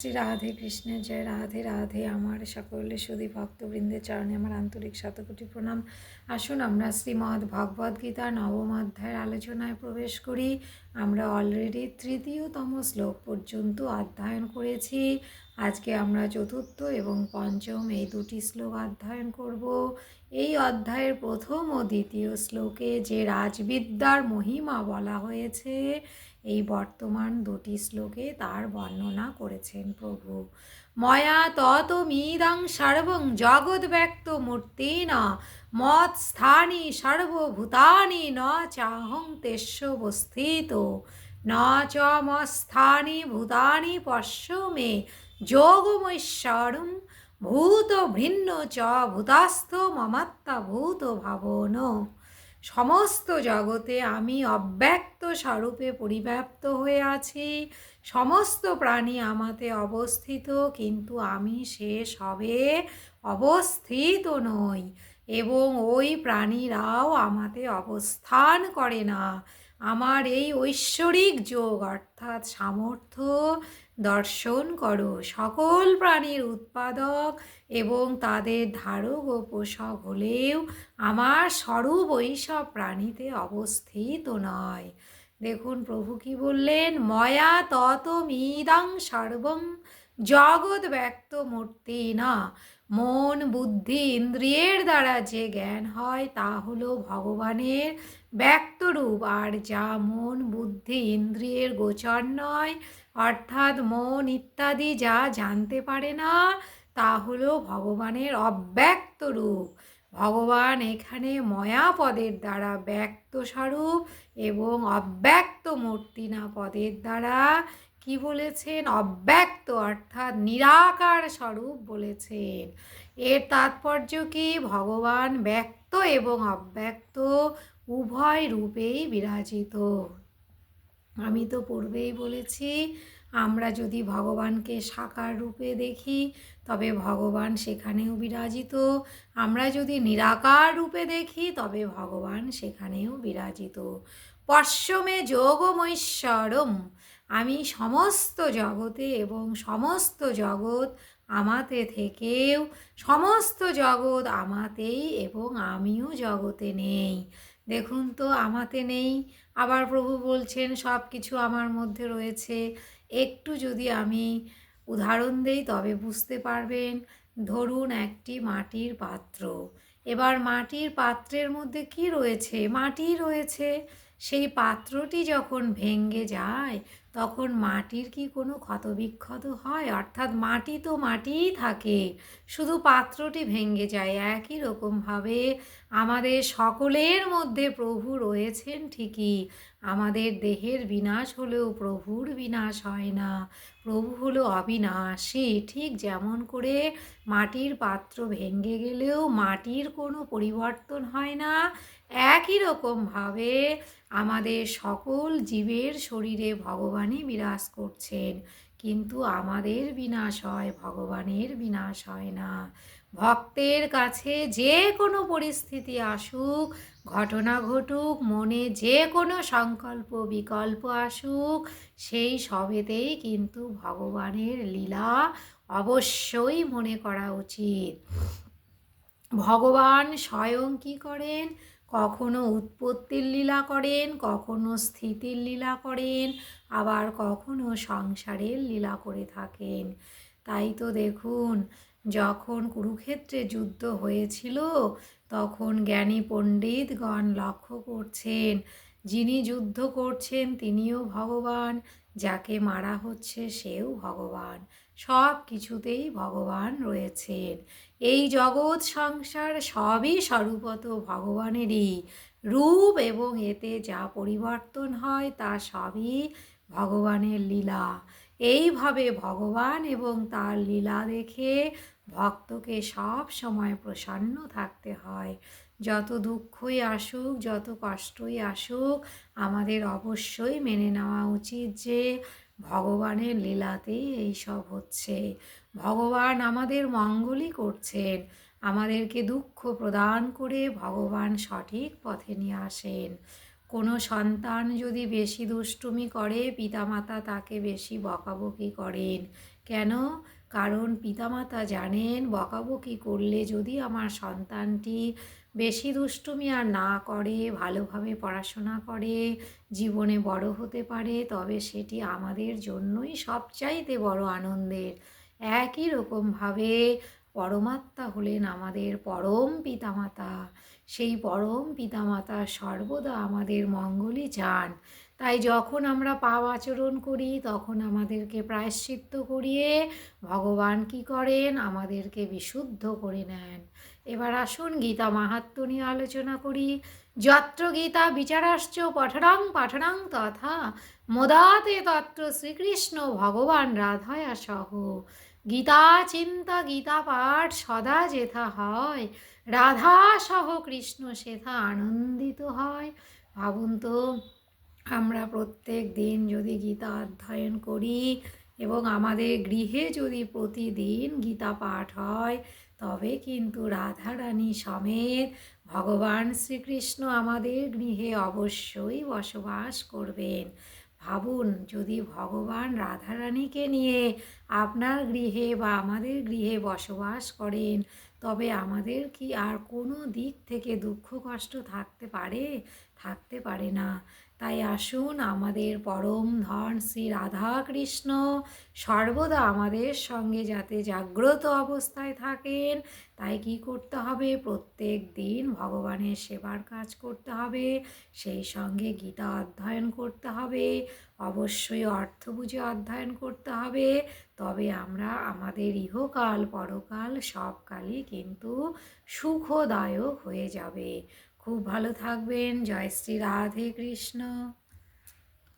শ্রী রাধে কৃষ্ণের জয় রাধে রাধে। আমার সকলে সুদী ভক্তবৃন্দের চরণে আমার আন্তরিক শতকোটি প্রণাম। আসুন আমরা শ্রীমদ্ ভগবদ্গীতা নবম অধ্যায়ের আলোচনায় প্রবেশ করি। আমরা অলরেডি তৃতীয়তম শ্লোক পর্যন্ত অধ্যয়ন করেছি। আজকে আমরা চতুর্থ এবং পঞ্চম এই দুটি শ্লোক অধ্যয়ন করব। এই অধ্যায়ের প্রথম ও দ্বিতীয় শ্লোকে যে রাজবিদ্যার মহিমা বলা হয়েছে, এই বর্তমান দুটি শ্লোকে তার বর্ণনা করেছেন প্রভু। ময়া তত মিদং সর্বং জগৎ ব্যক্ত মূর্তিন মৎ স্থানি সর্বভূতানি ন চাহং তেস্যবস্থিত ন চ মস্থানি ভূতানি পশ্য মে, যোগমৈশ্বরম ভূত ভিন্ন চ ভূতাস্থ মমাত্মা ভূত ভাবন। সমস্ত জগতে আমি অব্যক্ত স্বরূপে পরিব্যাপ্ত হয়ে আছি। সমস্ত প্রাণী আমাতে অবস্থিত, কিন্তু আমি সে সবে অবস্থিত নই এবং ওই প্রাণীরাও আমাতে অবস্থান করে না। আমার এই ঐশ্বরিক যোগ, অর্থাৎ সামর্থ্য দর্শন করো। সকল প্রাণীর উৎপাদক এবং তাদের ধারক ও পোষক হলেও আমার স্বরূপ ওইসব প্রাণীতে অবস্থিত নয়। দেখুন, প্রভু কি বললেন? ময়া তত মিদং সর্বম, জগৎ ব্যক্ত মূর্তি না। মন, বুদ্ধি, ইন্দ্রিয়ের দ্বারা যে জ্ঞান হয় তা হলো ভগবানের ব্যক্তরূপ আর যা মন, বুদ্ধি, ইন্দ্রিয়ের গোচর নয় অর্থাৎ মন ইত্যাদি যা জানতে পারে না, তা হলো ভগবানের অব্যক্ত রূপ। ভগবান এখানে ময়া পদের দ্বারা ব্যক্ত স্বরূপ এবং অব্যক্ত মূর্তিনা পদের দ্বারা কি বলেছেন? অব্যক্ত অর্থাৎ নিরাকার স্বরূপ বলেছেন। এর তাৎপর্য কি? ভগবান ব্যক্ত এবং অব্যক্ত উভয় রূপেই বিরাজিত। আমি তো পূর্বেই বলেছি, আমরা যদি ভগবানকে সাকার রূপে দেখি, তবে ভগবান সেখানেও বিরাজিত। আমরা যদি নিরাকার রূপে দেখি, তবে ভগবান সেখানেও বিরাজিত। পশ্চমে যোগমৈশ্বরম, আমি সমস্ত জগতে এবং সমস্ত জগৎ আমাতে থেকেও সমস্ত জগৎ আমাতেই এবং আমিও জগতে নেই। দেখুন তো, আমাতে নেই। আবার প্রভু বলছেন সব কিছু আমার মধ্যে রয়েছে। একটু যদি আমি উদাহরণ দেই, তবে বুঝতে পারবেন, ধরুন একটি মাটির পাত্র। এবার মাটির পাত্রের মধ্যে কি রয়েছে? মাটি রয়েছে। সেই পাত্রটি যখন ভেঙ্গে যায় তখন মাটির কি কোনো ক্ষতবিক্ষত হয়? অর্থাৎ মাটি তো মাটিই থাকে, শুধু পাত্রটি ভেঙ্গে যায়। একই রকমভাবে আমাদের সকলের মধ্যে প্রভু রয়েছেন ঠিকই। আমাদের দেহের বিনাশ হলেও প্রভুর বিনাশ হয় না। প্রভু হলো অবিনাশী। ঠিক যেমন করে মাটির পাত্র ভেঙ্গে গেলেও মাটির কোনো পরিবর্তন হয় না, একই রকমভাবে আমাদের সকল জীবের শরীরে ভগবানই বিরাজ করছেন। কিন্তু আমাদের বিনাশ হয়, ভগবানের বিনাশ হয় না। ভক্তের কাছে যে কোনো পরিস্থিতি আসুক, ঘটনা ঘটুক, মনে যে কোনো সংকল্প, বিকল্প আসুক, সেই সবেতেই কিন্তু ভগবানের লীলা অবশ্যই মনে করা উচিত। ভগবান স্বয়ং কী করেন? কখনো উৎপত্তির লীলা করেন, কখনো স্থিতির লীলা করেন, আবার কখনো সংসারের লীলা করে থাকেন। তাই তো দেখুন, যখন কুরুক্ষেত্রে যুদ্ধ হয়েছিল, তখন জ্ঞানী পণ্ডিতগণ লক্ষ্য করছেন, যিনি যুদ্ধ করছেন তিনিও ভগবান, যাকে মারা হচ্ছে সেও ভগবান সব কিছুতেই ভগবান রয়েছেন। এই জগৎ সংসার সবই স্বরূপত ভগবানেরই রূপ এবং এতে যা পরিবর্তন হয় তা সবই ভগবানের লীলা। এইভাবে ভগবান এবং তার লীলা দেখে ভক্তকে সব সময় প্রসন্ন থাকতে হয়। যত দুঃখই আসুক, যত কষ্টই আসুক, আমাদের অবশ্যই মেনে নেওয়া উচিত যে ভগবানের লীলাতেই এইসব হচ্ছে। ভগবান আমাদের মঙ্গলই করছেন। আমাদেরকে দুঃখ প্রদান করে ভগবান সঠিক পথে নিয়ে আসেন। কোনো সন্তান যদি বেশি দুষ্টুমি করে, পিতামাতা তাকে বেশি বকাবকি করেন। কেন? কারণ পিতামাতা জানেন, বকাবকি করলে যদি আমার সন্তানটি বেশি দুষ্টুমি আর না করে, ভালোভাবে পড়াশোনা করে, জীবনে বড় হতে পারে, তবে সেটি আমাদের জন্যই সবচাইতে বড় আনন্দের। একই রকমভাবে পরমাত্মা হলেন আমাদের পরম পিতামাতা। সেই পরম পিতামাতা সর্বদা আমাদের মঙ্গলই চান। তাই যখন আমরা পাপ আচরণ করি, তখন আমাদেরকে প্রায়শ্চিত্ত করিয়ে ভগবান কি করেন? আমাদেরকে বিশুদ্ধ করে নেন। এবার আসুন গীতা মাহাত্ম নিয়ে আলোচনা করি। যত্র গীতা বিচারাশ্চ পঠনাং পাঠনাং তথা মোদাতে তত্র শ্রীকৃষ্ণ ভগবান রাধায়া সহ। গীতা চিন্তা গীতা পাঠ সদা যেথা হয়, রাধা সহ কৃষ্ণ সেথা আনন্দিত হয়। ভাবুন তো আমরা প্রত্যেক দিন যদি গীতা অধ্যয়ন করি এবং আমাদের গৃহে যদি প্রতিদিন গীতা পাঠ হয়, তবে কিন্তু রাধারানী সমেত ভগবান শ্রীকৃষ্ণ আমাদের গৃহে অবশ্যই বসবাস করবেন। ভাবুন, যদি ভগবান রাধারানীকে নিয়ে আপনার গৃহে বা আমাদের গৃহে বসবাস করেন, তবে আমাদের কি আর কোনো দিক থেকে দুঃখ কষ্ট থাকতে পারে? থাকতে পারে না। তাই আসুন আমাদের পরম ধন শ্রী রাধা কৃষ্ণ সর্বদা আমাদের সঙ্গে যাতে জাগ্রত অবস্থায় থাকেন। তাই কি করতে হবে? প্রত্যেক দিন ভগবানের সেবার কাজ করতে হবে। সেই সঙ্গে গীতা অধ্যয়ন করতে হবে। অবশ্যই অর্থ বুঝে অধ্যয়ন করতে হবে। তবে আমরা আমাদের ইহকাল পরকাল সবকালই কিন্তু সুখদায়ক হয়ে যাবে। খুব ভালো থাকবেন। জয় শ্রী রাধে কৃষ্ণ।